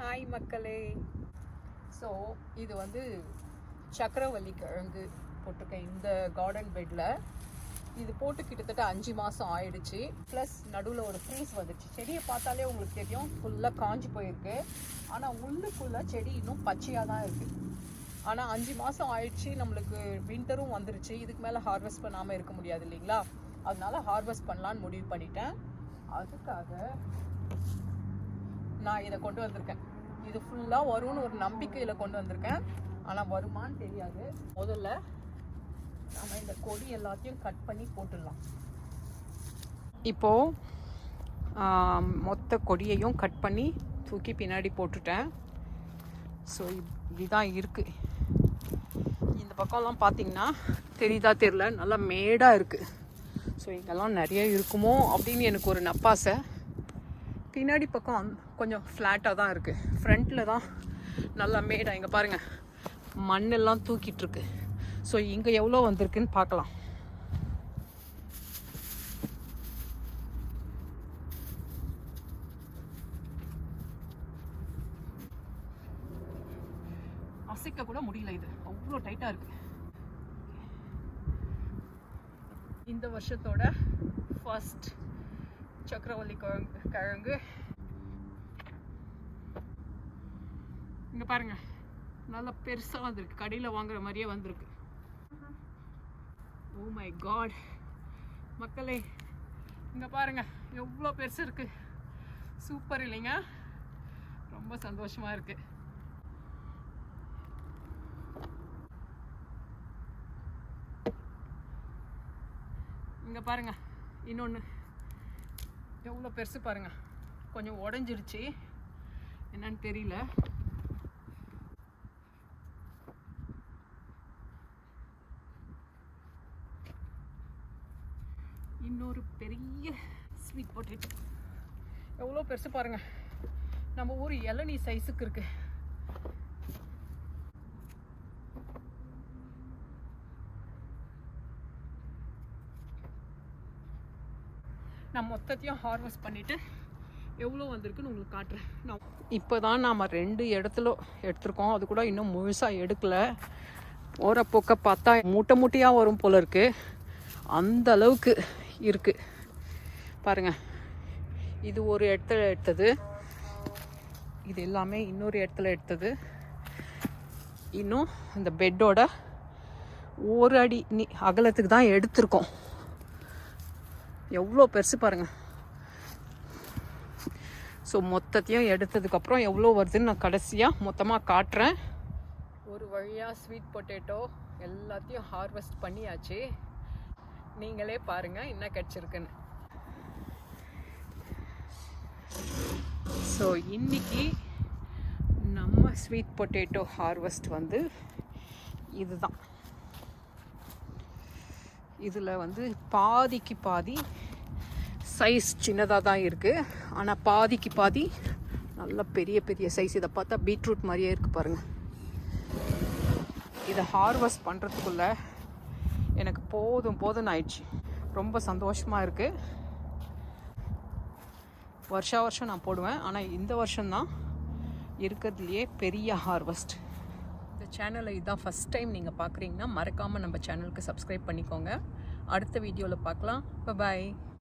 Hi மக்களே. So இது வந்து சக்கரவள்ளி கிழங்கு போட்டிருக்கேன். இந்த கார்டன் பெட்டில் இது போட்டு கிட்டத்தட்ட அஞ்சு மாதம் ஆயிடுச்சு. ப்ளஸ் நடுவில் ஒரு ஃப்ரீஸ் வந்துச்சு. செடியை பார்த்தாலே உங்களுக்கு தெரியும் ஃபுல்லாக காஞ்சி போயிருக்கு. ஆனால் உள்ளுக்குள்ளே செடி இன்னும் பச்சையாக தான் இருக்குது ஆனால் அஞ்சு மாதம் ஆயிடுச்சு. நம்மளுக்கு வின்டரும் வந்துருச்சு. இதுக்கு மேலே ஹார்வெஸ்ட் பண்ணாமல் இருக்க முடியாது இல்லைங்களா? அதனால ஹார்வெஸ்ட் பண்ணலான்னு முடிவு பண்ணிட்டேன். அதுக்காக நான் இதை கொண்டு வந்திருக்கேன். இது ஃபுல்லாக வரும்னு ஒரு நம்பிக்கையில் கொண்டு வந்திருக்கேன். ஆனால் வருமான்னு தெரியாது. முதல்ல நம்ம இந்த கொடி எல்லாத்தையும் கட் பண்ணி போட்டுடலாம். இப்போது மொத்த கொடியையும் கட் பண்ணி தூக்கி பின்னாடி போட்டுட்டேன். ஸோ இதுதான் இருக்குது இந்த பக்கம்லாம் பார்த்தீங்கன்னா தெரியுதா தெரில நல்லா மேடாக இருக்குது ஸோ இங்கெல்லாம் நிறைய இருக்குமோ அப்படின்னு எனக்கு ஒரு நப்பாசை பின்னாடி பக்கம் கொஞ்சம் ஃப்ளாட்டாக தான் இருக்குது ஃப்ரண்ட்டில் தான் நல்லா மேடாக இங்கே பாருங்கள் மண்ணெல்லாம் தூக்கிட்டுருக்கு. ஸோ இங்கே எவ்வளோ வந்திருக்குன்னு பார்க்கலாம். அசைக்க கூட முடியல இது. அவ்வளோ டைட்டாக இருக்கு. இந்த வருஷத்தோட ஃபர்ஸ்ட் சக்கரவள்ளி கிழங்கு கிழங்கு. இங்க பாருங்க நல்லா பெருசா வந்திருக்கு. கடையில் வாங்குற மாதிரியே வந்திருக்கு. ஓ மை காட் மக்களே இங்க பாருங்க எவ்வளோ பெருசு இருக்கு. சூப்பர் இல்லைங்க. ரொம்ப சந்தோஷமா இருக்கு. இங்க பாருங்க இன்னொன்று எவ்வளோ பெருசு பாருங்கள் கொஞ்சம் உடஞ்சிருச்சு. என்னன்னு தெரியல. இன்னொரு பெரிய ஸ்வீட் பொட்டேட்டோ எவ்வளோ பெருசு பாருங்கள் நம்ம ஊர் இளநீ சைஸுக்கு இருக்குது நான் மொத்தத்தையும் ஹார்வெஸ்ட் பண்ணிவிட்டு எவ்வளோ வந்திருக்குன்னு உங்களுக்கு காட்டுறேன். நான் இப்போ தான் நாம் ரெண்டு இடத்துல எடுத்திருக்கோம். அது கூட இன்னும் முழுசாக எடுக்கலை. போகிற போக்க பார்த்தா மூட்டை மூட்டையாக வரும் போல இருக்குது அந்த அளவுக்கு இருக்குது பாருங்கள் இது ஒரு இடத்துல எடுத்தது. இது எல்லாமே இன்னொரு இடத்துல எடுத்தது. இன்னும் அந்த பெட்டோட ஒரு அடி நீ அகலத்துக்கு தான் எடுத்திருக்கோம். எவ்வளோ பெருசு பாருங்கள் ஸோ மொத்தத்தையும் எடுத்ததுக்கப்புறம் எவ்வளோ வருதுன்னு நான் கடைசியாக மொத்தமாக காட்டுறேன். ஒரு வழியாக ஸ்வீட் பொட்டேட்டோ எல்லாத்தையும் ஹார்வெஸ்ட் பண்ணியாச்சு. நீங்களே பாருங்கள் என்ன கிடச்சிருக்குன்னு. ஸோ இன்றைக்கி நம்ம ஸ்வீட் பொட்டேட்டோ ஹார்வெஸ்ட் வந்து இதுதான். இதில் வந்து பாதிக்கு பாதி சைஸ் சின்னதாக தான் இருக்குது ஆனால் பாதிக்கு பாதி நல்ல பெரிய பெரிய சைஸ் இதை பார்த்தா பீட்ரூட் மாதிரியே இருக்குது பாருங்கள் இதை ஹார்வெஸ்ட் பண்ணுறதுக்குள்ள எனக்கு போதும் போதும்னு ஆயிடுச்சு. ரொம்ப சந்தோஷமாக இருக்குது வருஷா வருஷம் நான் போடுவேன். ஆனால் இந்த வருஷம்தான் இருக்கிறதுலையே பெரிய ஹார்வெஸ்ட் இந்த சேனலை இதுதான் ஃபஸ்ட் டைம் நீங்கள் பார்க்குறீங்கன்னா மறக்காமல் நம்ம சேனலுக்கு சப்ஸ்கிரைப் பண்ணிக்கோங்க. அடுத்த வீடியோவில் பார்க்கலாம். பாய்